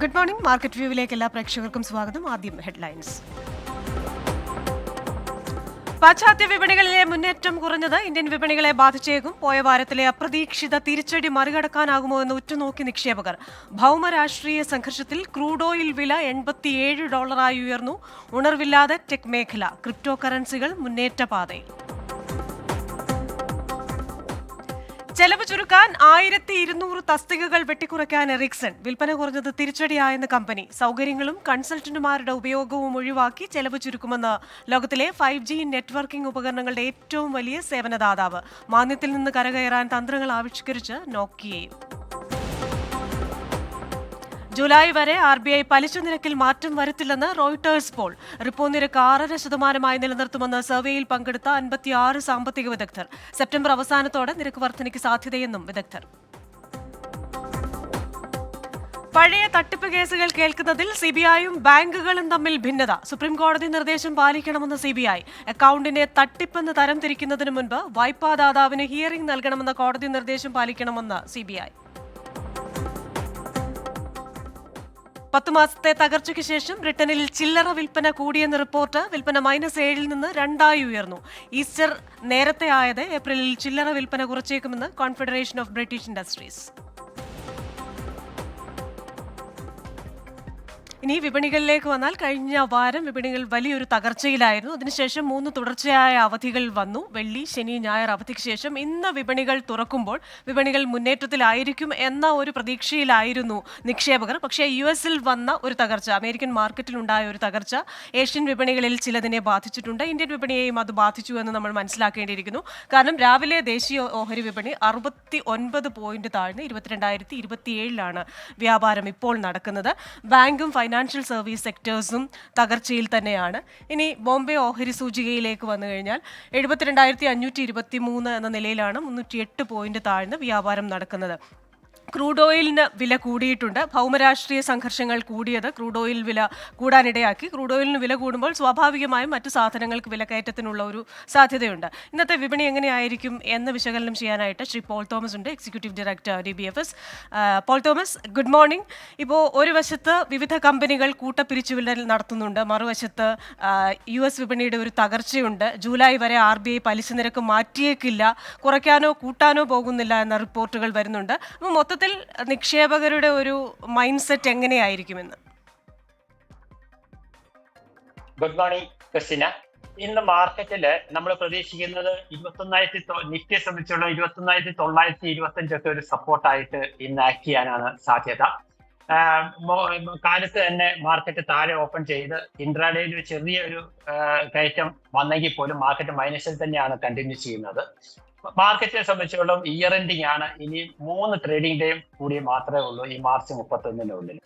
Good morning. Market വ്യൂവിലേക്ക് എല്ലാ പ്രേക്ഷകർക്കും സ്വാഗതം. ആദ്യം ഹെഡ്ലൈൻസ്. പാശ്ചാത്യ വിപണികളിലെ മുന്നേറ്റം കുറഞ്ഞത് ഇന്ത്യൻ വിപണികളെ ബാധിച്ചേക്കും. പോയ വാരത്തിലെ അപ്രതീക്ഷിത തിരിച്ചടി മറികടക്കാനാകുമോ എന്ന് ഉറ്റുനോക്കി നിക്ഷേപകർ. ഭൗമരാഷ്ട്രീയ സംഘർഷത്തിൽ ക്രൂഡ് ഓയിൽ വില എൺപത്തിയേഴ് ഡോളറായി ഉയർന്നു. ഉണർവില്ലാതെ ടെക് മേഖല ക്രിപ്റ്റോ കറൻസികൾ മുന്നേറ്റ പാതയിൽ. ചെലവ് ചുരുക്കാൻ ആയിരത്തി ഇരുന്നൂറ് തസ്തികകൾ വെട്ടിക്കുറയ്ക്കാൻ എറിക്സൺ. വിൽപ്പന കുറഞ്ഞത് തിരിച്ചടിയായെന്ന് കമ്പനി. സൗകര്യങ്ങളും കൺസൾട്ടന്റുമാരുടെ ഉപയോഗവും ഒഴിവാക്കി ചെലവ് ചുരുക്കുമെന്ന് ലോകത്തിലെ ഫൈവ് ജി നെറ്റ്വർക്കിംഗ് ഉപകരണങ്ങളുടെ ഏറ്റവും വലിയ സേവനദാതാവ്. മാന്യത്തിൽ നിന്ന് കരകയറാൻ തന്ത്രങ്ങൾ ആവിഷ്കരിച്ച് നോക്കിയയും. ജൂലൈ വരെ ആർ ബി ഐ പലിശ നിരക്കിൽ മാറ്റം വരുത്തില്ലെന്ന് റോയിട്ടേഴ്സ് പോൾ. റിപ്പോ നിരക്ക് ആറര ശതമാനമായി നിലനിർത്തുമെന്ന് സർവേയിൽ പങ്കെടുത്ത അൻപത്തിയാറ് സാമ്പത്തിക വിദഗ്ധർ. സെപ്റ്റംബർ അവസാനത്തോടെ നിരക്ക് വർധനയ്ക്ക് സാധ്യതയെന്നും വിദഗ്ധർ. പഴയ തട്ടിപ്പ് കേസുകൾ കേൾക്കുന്നതിൽ സിബിഐയും ബാങ്കുകളും തമ്മിൽ ഭിന്നത. സുപ്രീംകോടതി നിർദ്ദേശം പാലിക്കണമെന്ന് സിബിഐ അക്കൗണ്ടിനെ തട്ടിപ്പെന്ന് തരംതിരിക്കുന്നതിന് മുൻപ് വായ്പാദാതാവിന് ഹിയറിംഗ് നൽകണമെന്ന കോടതി നിർദ്ദേശം പാലിക്കണമെന്ന് സിബിഐ പത്ത് മാസത്തെ തകർച്ചയ്ക്ക് ശേഷം ബ്രിട്ടനിൽ ചില്ലറ വിൽപ്പന കൂടിയെന്ന റിപ്പോർട്ട് വിൽപ്പന മൈനസ് ഏഴിൽ നിന്ന് രണ്ടായി ഉയർന്നു. ഈസ്റ്റർ നേരത്തെ ആയത് ഏപ്രിലിൽ ചില്ലറ വിൽപ്പന കുറച്ചേക്കുമെന്ന് കോൺഫെഡറേഷൻ ഓഫ് ബ്രിട്ടീഷ് ഇൻഡസ്ട്രീസ് ഇനി വിപണികളിലേക്ക് വന്നാൽ കഴിഞ്ഞ വാരം വിപണികൾ വലിയൊരു തകർച്ചയിലായിരുന്നു. അതിനുശേഷം മൂന്ന് തുടർച്ചയായ അവധികൾ വന്നു. വെള്ളി ശനി ഞായർ അവധിക്ക് ശേഷം ഇന്ന് വിപണികൾ തുറക്കുമ്പോൾ വിപണികൾ മുന്നേറ്റത്തിലായിരിക്കും എന്ന ഒരു പ്രതീക്ഷയിലായിരുന്നു നിക്ഷേപകർ. പക്ഷേ യു എസിൽ വന്ന ഒരു തകർച്ച അമേരിക്കൻ മാർക്കറ്റിൽ ഉണ്ടായ ഒരു തകർച്ച ഏഷ്യൻ വിപണികളിൽ ചിലതിനെ ബാധിച്ചിട്ടുണ്ട്. ഇന്ത്യൻ വിപണിയെയും അത് ബാധിച്ചു എന്ന് നമ്മൾ മനസ്സിലാക്കേണ്ടിയിരിക്കുന്നു. കാരണം രാവിലെ ദേശീയ ഓഹരി വിപണി അറുപത്തി ഒൻപത് പോയിന്റ് താഴ്ന്ന് ഇരുപത്തിരണ്ടായിരത്തി ഇരുപത്തിയേഴിലാണ് വ്യാപാരം ഇപ്പോൾ നടക്കുന്നത്. ബാങ്കും ഫൈനാൻഷ്യൽ സർവീസ് സെക്ടേഴ്സും തകർച്ചയിൽ തന്നെയാണ്. ഇനി ബോംബെ ഓഹരി സൂചികയിലേക്ക് വന്നു കഴിഞ്ഞാൽ എഴുപത്തിരണ്ടായിരത്തി അഞ്ഞൂറ്റി ഇരുപത്തി മൂന്ന് എന്ന നിലയിലാണ് മുന്നൂറ്റി എട്ട് പോയിന്റ് താഴ്ന്ന് വ്യാപാരം നടക്കുന്നത്. ക്രൂഡ് ഓയിലിന് വില കൂടിയിട്ടുണ്ട്. ഭൗമരാഷ്ട്രീയ സംഘർഷങ്ങൾ കൂടിയത് ക്രൂഡ് ഓയിൽ വില കൂടാനിടയാക്കി. ക്രൂഡ് ഓയിലിന് വില കൂടുമ്പോൾ സ്വാഭാവികമായും മറ്റു സാധനങ്ങൾക്ക് വിലക്കയറ്റത്തിനുള്ള ഒരു സാധ്യതയുണ്ട്. ഇന്നത്തെ വിപണി എങ്ങനെയായിരിക്കും എന്ന് വിശകലനം ചെയ്യാനായിട്ട് ശ്രീ പോൾ തോമസ് ഉണ്ട് executive director D B F S. Paul Thomas good morning. ഇപ്പോൾ ഒരു വശത്ത് വിവിധ കമ്പനികൾ കൂട്ടപ്പിരിച്ചുവിടൽ നടത്തുന്നുണ്ട്. മറുവശത്ത് യു എസ് വിപണിയുടെ ഒരു തകർച്ചയുണ്ട്. ജൂലൈ വരെ ആർ ബി ഐ പലിശ നിരക്ക് മാറ്റിയേക്കില്ല. കുറയ്ക്കാനോ കൂട്ടാനോ പോകുന്നില്ല എന്ന റിപ്പോർട്ടുകൾ വരുന്നുണ്ട്. അപ്പോൾ മൊത്തത്തിൽ നിക്ഷേപകരുടെ ഒരു mind set എങ്ങനെയായിരിക്കുമെന്ന്? Good morning Christina. ഇന്ന് മാർക്കറ്റിൽ നമ്മൾ പ്രതീക്ഷിക്കുന്നത് ഇരുപത്തൊന്നായിരത്തി നിഫ്റ്റിയെ സംബന്ധിച്ചുള്ള ഇരുപത്തൊന്നായിരത്തി തൊള്ളായിരത്തി ഇരുപത്തി അഞ്ചൊക്കെ ഒരു സപ്പോർട്ടായിട്ട് ഇന്ന് ആക്ട് ചെയ്യാനാണ് സാധ്യത. കാലത്ത് തന്നെ മാർക്കറ്റ് താഴെ ഓപ്പൺ ചെയ്ത് ഇൻട്രാഡേയിൽ ഒരു ചെറിയൊരു കയറ്റം വന്നെങ്കിൽ പോലും മാർക്കറ്റ് മൈനസിൽ തന്നെയാണ് കണ്ടിന്യൂ ചെയ്യുന്നത്. മാർക്കറ്റിനെ സംബന്ധിച്ചോളം ഇയർ എൻഡിങ് ആണ്. ഇനി മൂന്ന് ട്രേഡിംഗ് ഡേയും കൂടി മാത്രമേ ഉള്ളൂ ഈ മാർച്ച് മുപ്പത്തൊന്നിനുള്ളിൽ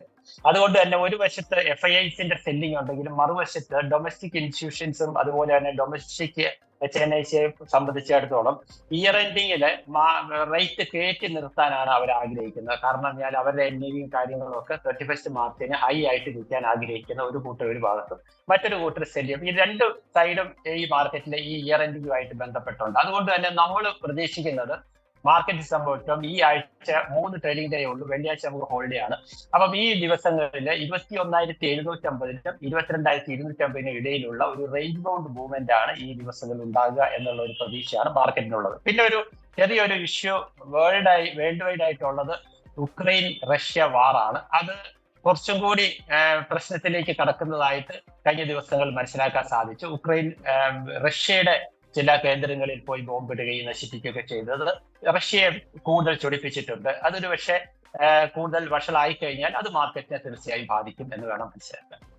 അതുകൊണ്ട് തന്നെ ഒരു വശത്ത് എഫ് ഐ ഐസിന്റെ സെല്ലിംഗ് ഉണ്ടെങ്കിലും മറുവശത്ത് ഡൊമസ്റ്റിക് ഇൻസ്റ്റിറ്റ്യൂഷൻസും അതുപോലെ തന്നെ ഡൊമസ്റ്റിക് എച്ച് എൻ ഐ സിയെ സംബന്ധിച്ചിടത്തോളം ഇയർ എൻഡിങ്ങിൽ റേറ്റ് കയറ്റി നിർത്താനാണ് അവർ ആഗ്രഹിക്കുന്നത്. കാരണം ഞാൻ അവരുടെ എൻ കാര്യങ്ങളൊക്കെ തേർട്ടി ഫസ്റ്റ് മാർച്ചിന് ഹൈ ആയിട്ട് നിൽക്കാൻ ആഗ്രഹിക്കുന്ന ഒരു കൂട്ടർ ഒരു ഭാഗത്തും. മറ്റൊരു കൂട്ടർ സെല്ലും ഈ രണ്ട് സൈഡും ഈ മാർക്കറ്റിലെ ഈ ഇയർ എൻഡിങ്ങുമായിട്ട് ബന്ധപ്പെട്ടുണ്ട്. അതുകൊണ്ട് തന്നെ നമ്മൾ പ്രതീക്ഷിക്കുന്നത് മാർക്കറ്റ് സംഭവിച്ചം ഈ ആഴ്ച മൂന്ന് ട്രേഡിംഗ് ഡേ ഉള്ളൂ. വെള്ളിയാഴ്ച നമുക്ക് ഹോളിഡേ ആണ്. അപ്പം ഈ ദിവസങ്ങളിൽ ഇരുപത്തി ഒന്നായിരത്തി എഴുന്നൂറ്റി അമ്പതിനും ഇരുപത്തിരണ്ടായിരത്തി ഇരുന്നൂറ്റി അമ്പതിനും ഇടയിലുള്ള ഒരു റേഞ്ച് ബൗണ്ട് മൂവ്മെന്റ് ആണ് ഈ ദിവസങ്ങളിൽ ഉണ്ടാകുക എന്നുള്ള ഒരു പ്രതീക്ഷയാണ് മാർക്കറ്റിനുള്ളത് പിന്നെ ഒരു ചെറിയൊരു ഇഷ്യൂ വേൾഡ് ആയി വേൾഡ് വൈഡ് ആയിട്ടുള്ളത് ഉക്രൈൻ റഷ്യ വാറാണ് അത് കുറച്ചും കൂടി പ്രശ്നത്തിലേക്ക് കടക്കുന്നതായിട്ട് കഴിഞ്ഞ ദിവസങ്ങൾ മനസ്സിലാക്കാൻ സാധിച്ചു. ഉക്രൈൻ റഷ്യയുടെ ചില കേന്ദ്രങ്ങളിൽ പോയി ബോംബിടുകയും നശിപ്പിക്കുകയൊക്കെ ചെയ്തത് റഷ്യയെ കൂടുതൽ ചൊടിപ്പിച്ചിട്ടുണ്ട്. അതൊരു പക്ഷേ കൂടുതൽ വഷളായി കഴിഞ്ഞാൽ അത് മാർക്കറ്റിനെ തീർച്ചയായും ബാധിക്കും എന്ന് വേണം മനസ്സിലാക്കാൻ.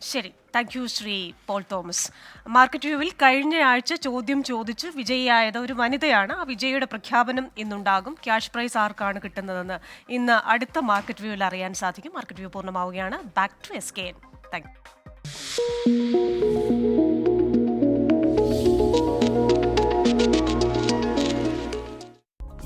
ശരി. Thank you Shri Paul Thomas. Market വ്യൂവിൽ കഴിഞ്ഞ ആഴ്ച ചോദ്യം ചോദിച്ച് വിജയിയായത് ഒരു വനിതയാണ്. ആ വിജയിയുടെ പ്രഖ്യാപനം ഇന്നുണ്ടാകും. ക്യാഷ് പ്രൈസ് ആർക്കാണ് കിട്ടുന്നതെന്ന് ഇന്ന് അടുത്ത മാർക്കറ്റ് വ്യൂവിൽ അറിയാൻ സാധിക്കും. Market view പൂർണമാവുകയാണ്. Back to S K thank you